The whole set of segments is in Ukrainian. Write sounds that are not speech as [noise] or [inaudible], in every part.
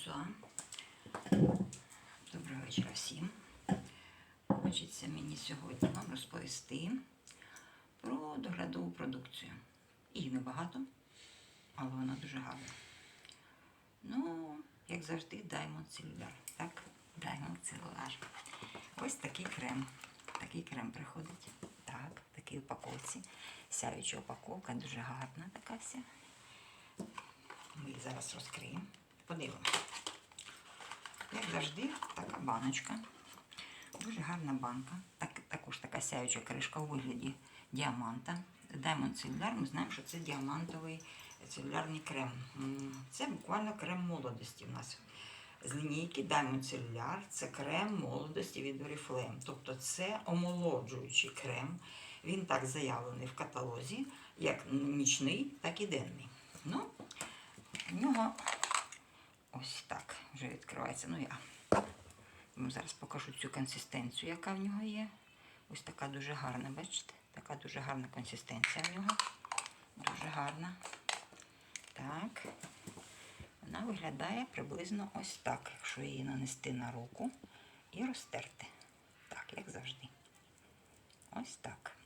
Франсуа. Доброго вечора всім. Хочеться мені сьогодні вам розповісти про доглядову продукцію. Її небагато, але вона дуже гарна. Ну, як завжди, Diamond Cellular. Так, Diamond Cellular. Ось такий крем. Такий крем приходить. Так, в такій упаковці. Сяюча упаковка, дуже гарна така вся. Ми її зараз розкриємо. Подивимося. Як завжди, така баночка. Дуже гарна банка. Так, також така сяюча кришка у вигляді діаманта. Diamond Cellular, ми знаємо, що це діамантовий целюлярний крем. Це буквально крем молодості у нас. З лінійки Diamond Cellular це крем молодості від Oriflame. Тобто це омолоджуючий крем. Він так заявлений в каталозі, як нічний, так і денний. Ну, в нього ось так вже відкривається. Ну я вам зараз покажу цю консистенцію, яка в нього є. Ось така дуже гарна, бачите? Така дуже гарна консистенція в нього. Дуже гарна. Так. Вона виглядає приблизно ось так, якщо її нанести на руку і розтерти. Так, як завжди. Ось так.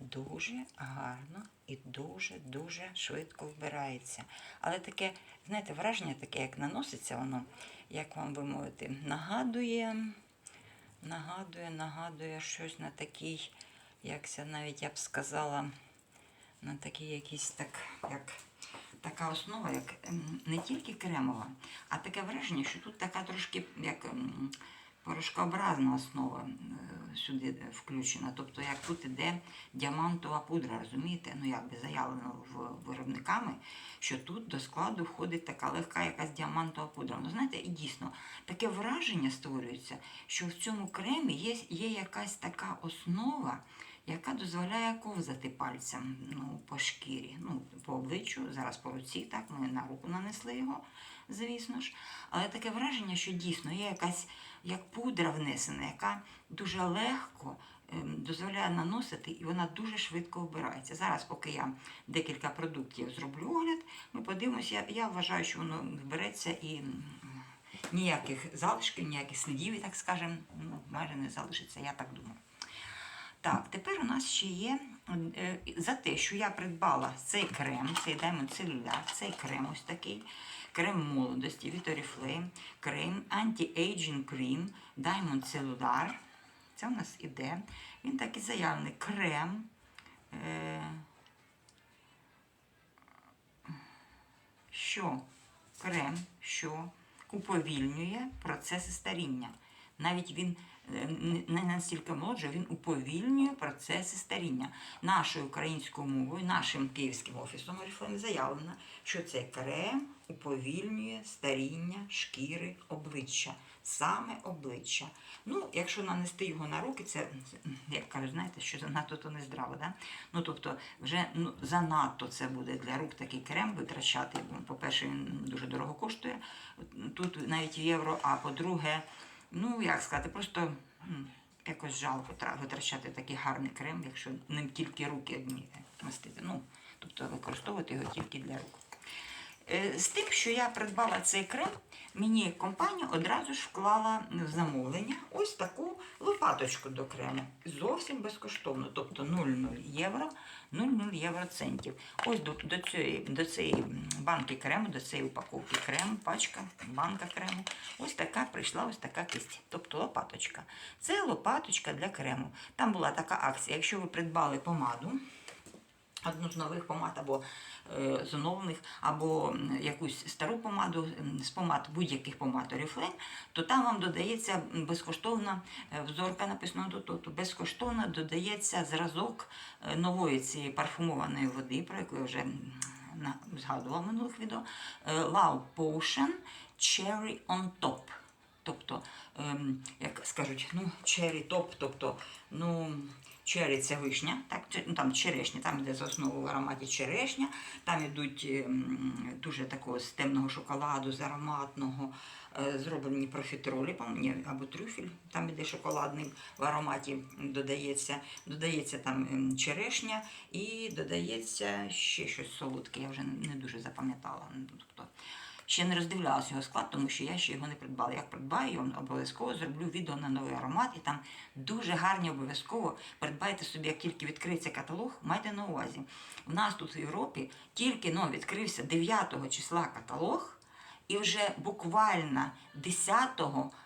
Дуже гарно і дуже-дуже швидко вбирається. Але таке, знаєте, враження таке, як наноситься воно, як вам би мовити, нагадує, нагадує, нагадує щось на такий, як це навіть я б сказала, на такий якийсь так, як така основа, як ем, не тільки кремова, а таке враження, що тут така трошки як ем, порошкообразна основа е, сюди включена. Тобто, як тут іде діамантова пудра, розумієте? Ну, як би заявлено виробниками, що тут до складу входить така легка якась діамантова пудра. Ну, знаєте, і дійсно таке враження створюється, що в цьому кремі є, є якась така основа, яка дозволяє ковзати пальцем ну, по шкірі, ну, по обличчю, зараз по руці, так, ми на руку нанесли його, звісно ж. Але таке враження, що дійсно є якась як пудра внесена, яка дуже легко ем, дозволяє наносити, і вона дуже швидко вбирається. Зараз, поки я декілька продуктів зроблю огляд, ми подивимося, я, я вважаю, що воно вбереться і ніяких залишків, ніяких слідів, так скажемо, ну, майже не залишиться, я так думаю. Так, тепер у нас ще є е, за те, що я придбала цей крем, цей Diamond Cellular, цей крем ось такий, крем молодості від Oriflame, крем Anti-Aging Cream Diamond Cellular. Це у нас іде. Він такий заявлений крем. Е, що крем, що уповільнює процеси старіння. Навіть він не настільки молодший, він уповільнює процеси старіння. Нашою українською мовою, нашим київським офісом Oriflame заявлено, що цей крем уповільнює старіння шкіри обличчя, саме обличчя. Ну, якщо нанести його на руки, це як кажуть, знаєте, що занадто то не здраво. Да? Ну тобто, вже ну, занадто це буде для рук такий крем витрачати. По-перше, він дуже дорого коштує. Тут навіть євро, а по-друге, ну як сказати, просто якось жалко тра- витрачати такий гарний крем, якщо ним тільки руки одні мастити. Ну, тобто використовувати його тільки для рук. Е, З тим, що я придбала цей крем, мені компанія одразу ж вклала в замовлення ось таку лопаточку до крему. Зовсім безкоштовно, тобто 0,0 євро, 0,0 євроцентів. Ось до, до, цієї, до цієї банки крему, до цієї упаковки крему, пачка, банка крему. Ось така прийшла ось така кисть, тобто лопаточка. Це лопаточка для крему. Там була така акція, якщо ви придбали помаду, одну з нових помад або е, з оновлених, або якусь стару помаду з помад будь-яких помад Oriflame, то там вам додається безкоштовна е, взорка написано тут, тобто безкоштовно додається зразок е, нової цієї парфумованої води, про яку я вже згадувала в минулих відео. е, Love Potion Cherry on Top. Тобто, ем, як скажуть, ну, cherry top, тобто, ну, черрі це вишня, так, ну, там черешня, там йде за основу в ароматі черешня, там йдуть ем, дуже такого з темного шоколаду, з ароматного, е, зроблені профітролі, або трюфель, там іде шоколадний в ароматі додається, додається там ем, черешня і додається ще щось солодке, я вже не дуже запам'ятала. Ну, Тобто, Ще не роздивлялася його склад, тому що я ще його не придбала. Як придбаю, я обов'язково зроблю відео на новий аромат, і там дуже гарні обов'язково придбайте собі, як тільки відкриється каталог, майте на увазі. У нас тут в Європі тільки ну, відкрився 9 числа каталог, і вже буквально 10-го е,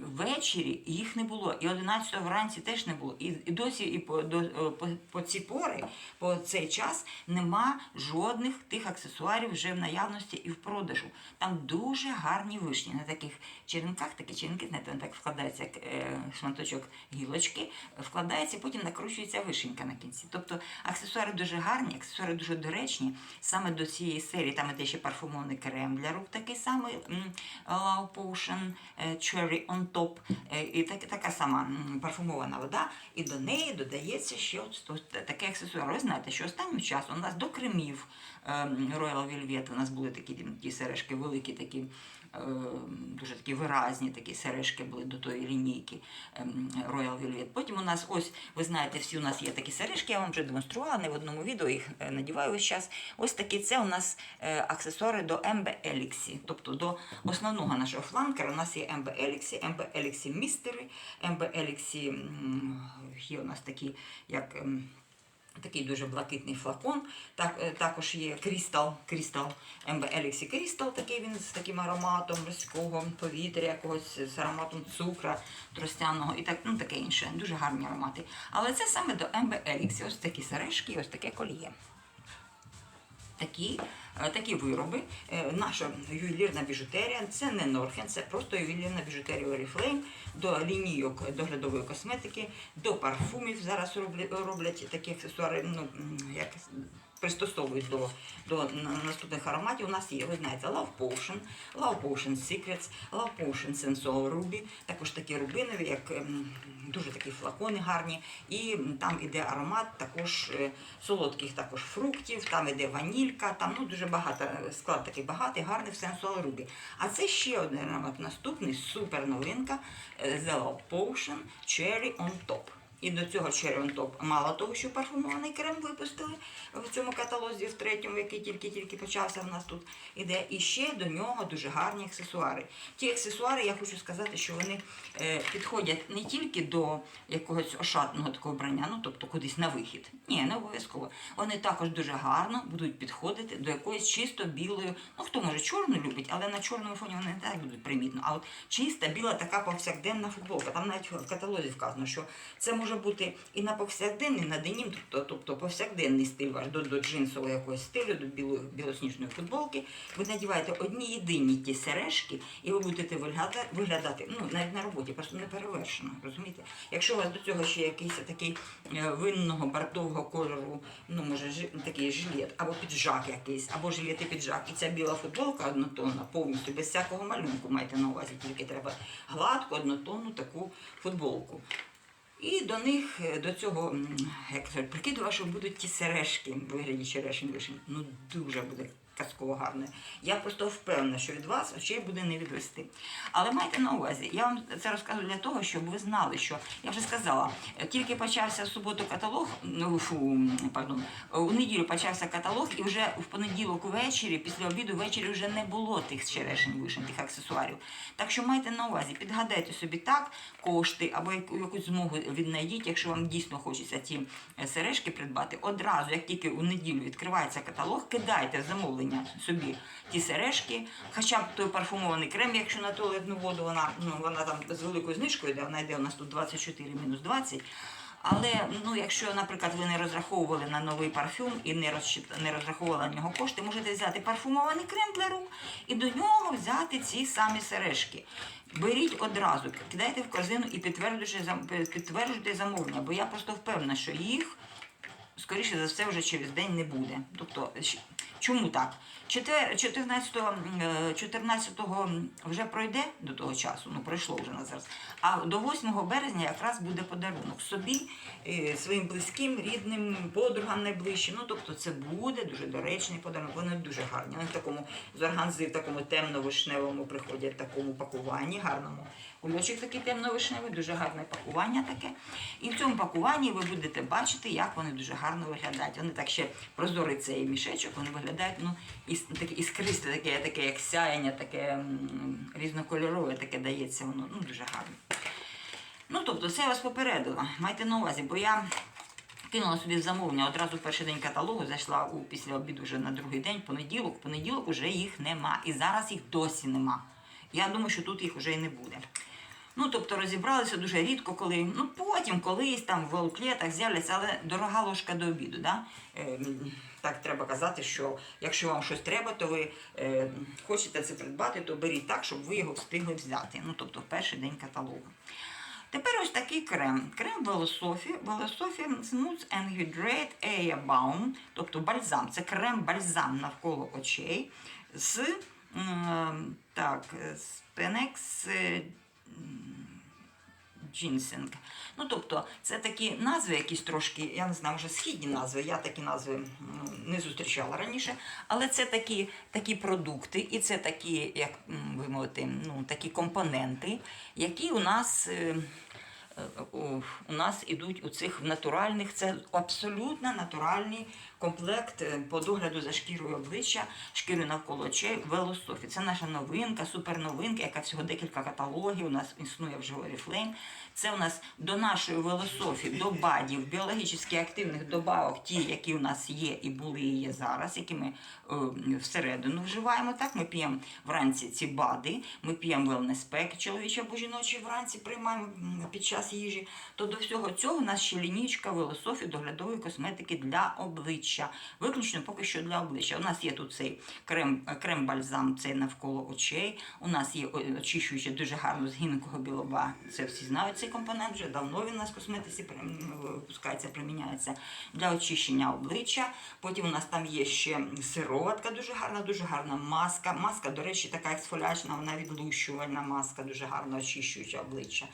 ввечері їх не було, і 11-го вранці теж не було. І, і досі і по, до, по, по ці пори, по цей час нема жодних тих аксесуарів вже в наявності і в продажу. Там дуже гарні вишні на таких черенках, такі черенки, знаєте, так вкладається як е, шматочок гілочки, вкладається, потім накручується вишенька на кінці. Тобто аксесуари дуже гарні, аксесуари дуже доречні. Саме до цієї серії там іде ще парфумований крем для рук, такий самий Love Potion е, Cherry on Top. Е, І так, така сама парфумована вода. І до неї додається ще от, от такий аксесуар. Ви знаєте, що останнім часом у нас до кремів Royal Velvet у нас були такі ті сережки великі, такі. е, Дуже такі виразні такі сережки були до тої лінійки ем, Royal Velvet. Потім у нас ось, ви знаєте, всі у нас є такі сережки, я вам вже демонструвала не в одному відео, їх е, надіваю весь час. Ось такі це у нас е, аксесуари до MB Elixir, тобто до основного нашого фланкера. У нас є MB Elixir, MB Elixir Mystery, MB Elixir, є у нас такі, як. Такий дуже блакитний флакон. Так, е, також є крістал, крістал МБ Еліксі Крістал, такий він з таким ароматом морського повітря, якогось з ароматом цукра тростяного і так, ну, таке інше. Дуже гарні аромати. Але це саме до МБ Еліксі. Ось такі сережки, ось таке коліє. Такі, такі вироби. Е, Наша ювелірна біжутерія це не Норхен, це просто ювелірна біжутерія Oriflame до лінійок доглядової косметики, до парфумів. Зараз роблять такі аксесуари, ну, як пристосовують до, до наступних ароматів. У нас є, ви знаєте, Love Potion, Love Potion Secrets, Love Potion Sensual Ruby, також такі рубинові, як ем, дуже такі флакони гарні. І там іде аромат також е, солодких також фруктів, там іде ванілька, там ну, дуже багато, е, склад такий багатий, гарний в Sensual Ruby. А це ще один аромат наступний, супер новинка е, The Love Potion Cherry on Top. І до цього Top мало того, що парфумований крем випустили в цьому каталозі, в третьому, який тільки-тільки почався в нас тут іде. І ще до нього дуже гарні аксесуари. Ті аксесуари, я хочу сказати, що вони е, підходять не тільки до якогось ошатного такого брання, ну тобто кудись на вихід. Ні, не обов'язково. Вони також дуже гарно будуть підходити до якоїсь чисто білої, ну хто може чорну любить, але на чорному фоні вони не так будуть примітно. А от чиста біла така повсякденна футболка. Там навіть в каталозі вказано, що це може бути і на повсякденний, на денім, тобто, тобто повсякденний стиль ваш до, до джинсового якогось стилю, до білої, білосніжної футболки. Ви надіваєте одні єдині ті сережки, і ви будете виглядати, виглядати ну, навіть на роботі, просто не перевершено. Розумієте? Якщо у вас до цього ще якийсь такий е, винного бордового кольору, ну може жи- такий жилет, або піджак якийсь, або жилет і піджак, і ця біла футболка однотонна, повністю без всякого малюнку, майте на увазі, тільки треба гладку, однотонну таку футболку. І до них, е, до цього, як кажуть, прикидувала, що будуть ті сережки в вигляді черешень вишень. Ну дуже буде казково гарне. Я просто впевнена, що від вас очей буде не відвести. Але майте на увазі, я вам це розказую для того, щоб ви знали, що я вже сказала, тільки почався в суботу каталог, ну фу, пардон, у неділю почався каталог, і вже в понеділок увечері, після обіду ввечері вже не було тих черешень тих аксесуарів. Так що майте на увазі, підгадайте собі так кошти або яку- якусь змогу віднайдіть, якщо вам дійсно хочеться ті е, сережки придбати. Одразу, як тільки у неділю відкривається каталог, кидайте в замовлення собі ті сережки, хоча б той парфумований крем, якщо на туалетну воду вона, ну, вона там з великою знижкою йде, вона йде у нас тут 24 мінус 20. Але ну, якщо, наприклад, ви не розраховували на новий парфюм і не, не розраховували на нього кошти, можете взяти парфумований крем для рук і до нього взяти ці самі сережки. Беріть одразу, кидайте в корзину і підтверджуйте, підтверджуйте замовлення, бо я просто впевнена, що їх скоріше за все вже через день не буде. Тобто, чому так? Четвер, 14, е, 14 вже пройде до того часу, ну пройшло вже на зараз. А до 8 березня якраз буде подарунок собі, е, своїм близьким, рідним, подругам найближчим. Ну тобто це буде дуже доречний подарунок. Вони дуже гарні. Вони в такому з органзи, в такому темно-вишневому приходять, в такому пакуванні гарному. Кульочок такий темно-вишневий, дуже гарне пакування таке. І в цьому пакуванні ви будете бачити, як вони дуже гарно виглядають. Вони так ще прозорий цей мішечок, вони виглядають ну, іс- таке іскристе, таке, таке як сяєння, таке різнокольорове, таке дається воно ну, дуже гарно. Ну, тобто, це я вас попередила. Майте на увазі, бо я кинула собі замовлення одразу в перший день каталогу, зайшла у після обіду вже на другий день, понеділок, понеділок вже їх нема. І зараз їх досі нема. Я думаю, що тут їх вже і не буде. Ну, тобто розібралися дуже рідко, коли, ну потім колись там в аутлетах з'являться, але дорога ложка до обіду. Да? Е, так треба казати, що якщо вам щось треба, то ви е, хочете це придбати, то беріть так, щоб ви його встигли взяти. Ну, тобто в перший день каталогу. Тепер ось такий крем. Крем Велософі. Велософі Smooth and Hydrate Air Balm, тобто бальзам. Це крем-бальзам навколо очей з, м, так, з Penex Ginseng. Ну, тобто, це такі назви, якісь трошки, я не знаю, може східні назви, я такі назви не зустрічала раніше. Але це такі, такі продукти, і це такі, як ви мовите, ну, такі компоненти, які у нас. е, е, у- нас ідуть у цих натуральних, це абсолютно натуральний комплект е, по догляду за шкірою обличчя, шкірою навколо очей Велософі. Це наша новинка, суперновинка, яка всього декілька каталогів. У нас існує вже Oriflame. Це у нас до нашої велософі, до бадів, біологічно активних добавок, ті, які у нас є і були і є зараз, які ми е, всередину вживаємо. Так, ми п'ємо вранці ці бади, ми п'ємо pack чоловічий або жіночий вранці приймаємо під час їжі. То до всього цього у нас ще лінійка велософі доглядової косметики для обличчя. Виключно поки що для обличчя. У нас є тут цей крем, крем-бальзам, цей навколо очей. У нас є о- дуже гарно з гінкого білоба. Це всі знають цей компонент. Вже давно він у нас в косметиці випускається, приміняється для очищення обличчя. Потім у нас там є ще сироватка дуже гарна, дуже гарна маска. Маска, до речі, така ексфоліачна, вона відлущувальна маска, дуже гарно очищуюча обличчя.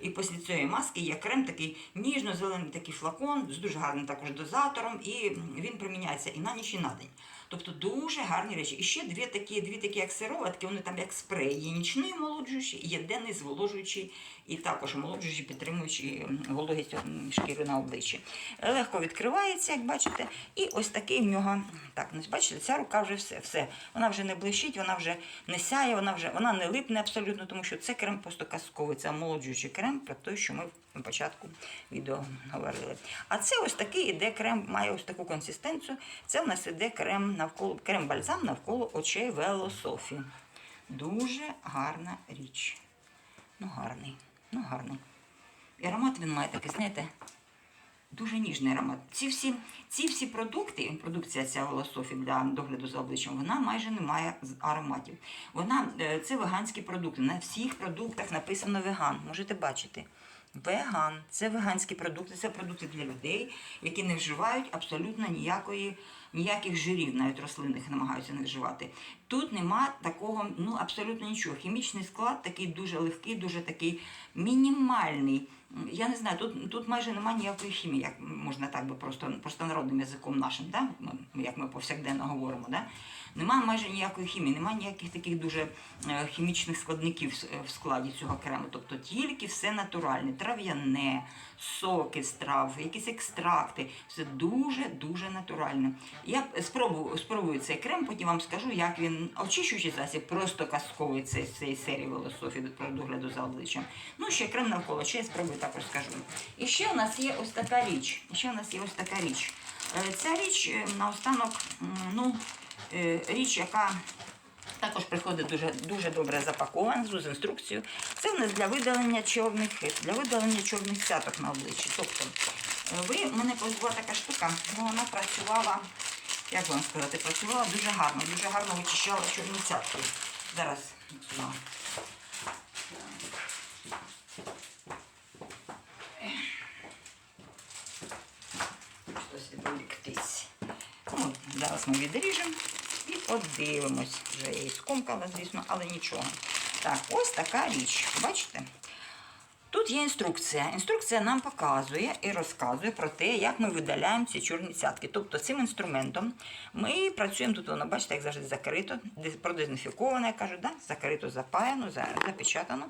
І після цієї маски є крем такий ніжно-зелений такий флакон з дуже гарним також дозатором, і він приміняється і на ніч, і на день. Тобто дуже гарні речі. І ще дві такі, дві такі як сироватки, вони там як спрей. Є нічний омолоджуючий, є денний зволожуючий, і також омолоджуючий, підтримуючий вологість шкіри на обличчі. Легко відкривається, як бачите, і ось такий в нього. Так, ну, бачите, ця рука вже все. все. Вона вже не блищить, вона вже не сяє, вона вже вона не липне абсолютно, тому що це крем просто казковий, це омолоджуючий крем, про те, що ми на початку відео говорили. А це ось такий іде крем, має ось таку консистенцію. Це в нас іде крем навколо крем-бальзам навколо очей Велософі. Дуже гарна річ. Ну, гарний, ну гарний. І аромат він має такий, знаєте, дуже ніжний аромат. Ці всі, ці всі продукти, продукція ця Волософі для догляду за обличчям, вона майже не має ароматів. Вона е, це веганські продукти. На всіх продуктах написано веган. Можете бачити. Веган це веганські продукти, це продукти для людей, які не вживають абсолютно ніякої, ніяких жирів, навіть рослинних намагаються не вживати. Тут нема такого, ну абсолютно нічого. Хімічний склад такий дуже легкий, дуже такий мінімальний. Я не знаю, тут, тут майже немає ніякої хімії, як можна так би просто простонародним язиком нашим, да? як ми повсякденно говоримо. Да? Немає майже ніякої хімії, немає ніяких таких дуже е, хімічних складників е, в складі цього крему. Тобто тільки все натуральне, трав'яне, соки з трав, якісь екстракти. Все дуже-дуже натуральне. Я спробую, спробую цей крем, потім вам скажу, як він очищуючий засіб, просто казковий цей, цей серії волософі про догляду за обличчям. Ну, ще крем навколо, ще я спробую також скажу. І ще у нас є ось така річ. Ще у нас є ось така річ. Е, Ця річ наостанок, ну, річ, яка також приходить дуже, дуже добре запакована з інструкцією. Це в нас для видалення чорних для видалення чорних сяток на обличчі. Тобто, е, ви мене була така штука, ну, вона працювала, як вам сказати, працювала дуже гарно, дуже гарно вичищала чорні цятки. Зараз сюди. Щось відволіктись. Ну, зараз ми відріжемо і дивимось. Вже я її скомкала, звісно, але нічого. Так, ось така річ. Бачите? Тут є інструкція. Інструкція нам показує і розказує про те, як ми видаляємо ці чорні цятки. Тобто цим інструментом ми працюємо тут, воно бачите, як завжди закрито, дез- продезінфіковано, я кажу, да? закрито, запаяно, запечатано.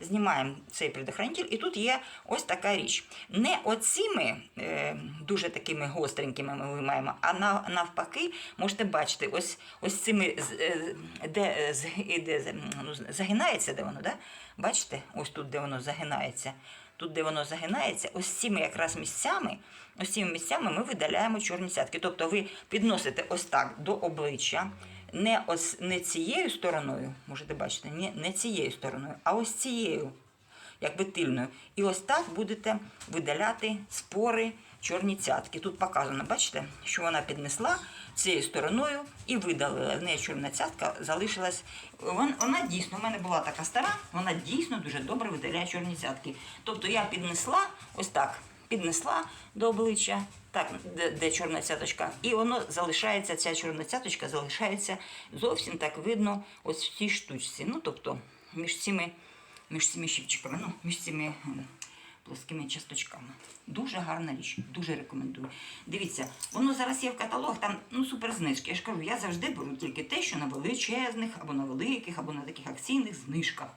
Знімаємо цей предохранитель, і тут є ось така річ. Не оціми е, дуже такими гостренькими ми виймаємо, а навпаки, можете бачити, ось, ось цими, е, де, е, іде, з- ну, загинається, де воно, да? Бачите, ось тут, де воно загинається. Тут, де воно загинається, ось цими якраз місцями, ось цими місцями ми видаляємо чорні цятки. Тобто ви підносите ось так до обличчя, не, ось, не цією стороною, можете бачити, не, не цією стороною, а ось цією, якби тильною. І ось так будете видаляти спори, чорні цятки. Тут показано, бачите, що вона піднесла цією стороною і видалила. В неї чорна цятка залишилась. Вон- Вона дійсно, у мене була така стара, вона дійсно дуже добре видаляє чорні цятки. Тобто я піднесла ось так, піднесла до обличчя, так, де, де чорна цяточка, і воно залишається, ця чорна цяточка залишається зовсім так видно ось в цій штучці. Ну, тобто, між цими, між цими щипчиками, ну, між цими м, плоскими часточками. Дуже гарна річ, дуже рекомендую. Дивіться, воно зараз є в каталог, там ну, супер знижки. Я ж кажу, я завжди беру тільки те, що на величезних, або на великих, або на таких акційних знижках.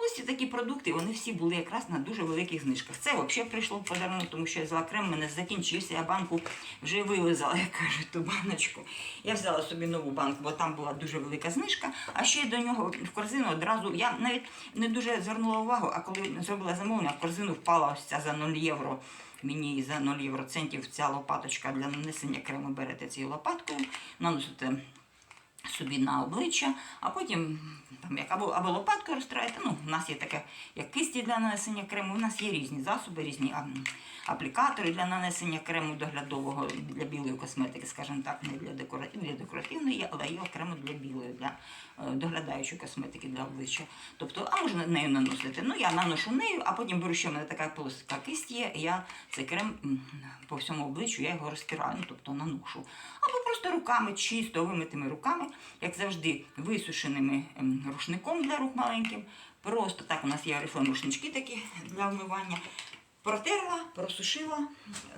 Ось ці такі продукти, вони всі були якраз на дуже великих знижках. Це взагалі прийшло в подарунок, тому що я взяла крем, мене закінчився, я банку вже вилизала, [laughs] як кажуть, ту баночку. Я взяла собі нову банку, бо там була дуже велика знижка. А ще до нього в корзину одразу. Я навіть не дуже звернула увагу, а коли зробила замовлення, в корзину впала ось ця за 0 євро. Мені за 0 євроцентів ця лопаточка для нанесення крему берете цією лопаткою, наносите собі на обличчя, а потім там, як або, або лопаткою розтираєте. Ну, у нас є таке, як кисті для нанесення крему. У нас є різні засоби, різні аплікатори для нанесення крему доглядового для білої косметики, скажімо так, не для декоративної, для декоративної, але є окремо для білої, для е, доглядаючої косметики для обличчя. Тобто, а можна нею наносити. Ну, я наношу нею, а потім беру ще в мене така плоска кисть є, я цей крем по всьому обличчю я його розтираю, ну, тобто наношу. Або просто руками, чисто вимитими руками, як завжди, висушеними ем, рушником для рук маленьким. Просто так у нас є орифлейм рушнички такі для вмивання. Протерла, просушила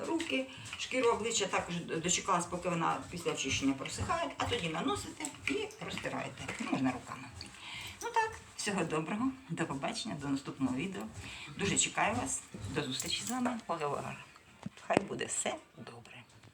руки, шкіру обличчя також дочекалась, поки вона після очищення просихає, а тоді наносите і розтираєте. Можна руками. Ну так, всього доброго, до побачення, до наступного відео. Дуже чекаю вас. До зустрічі з вами. Поговор. Хай буде все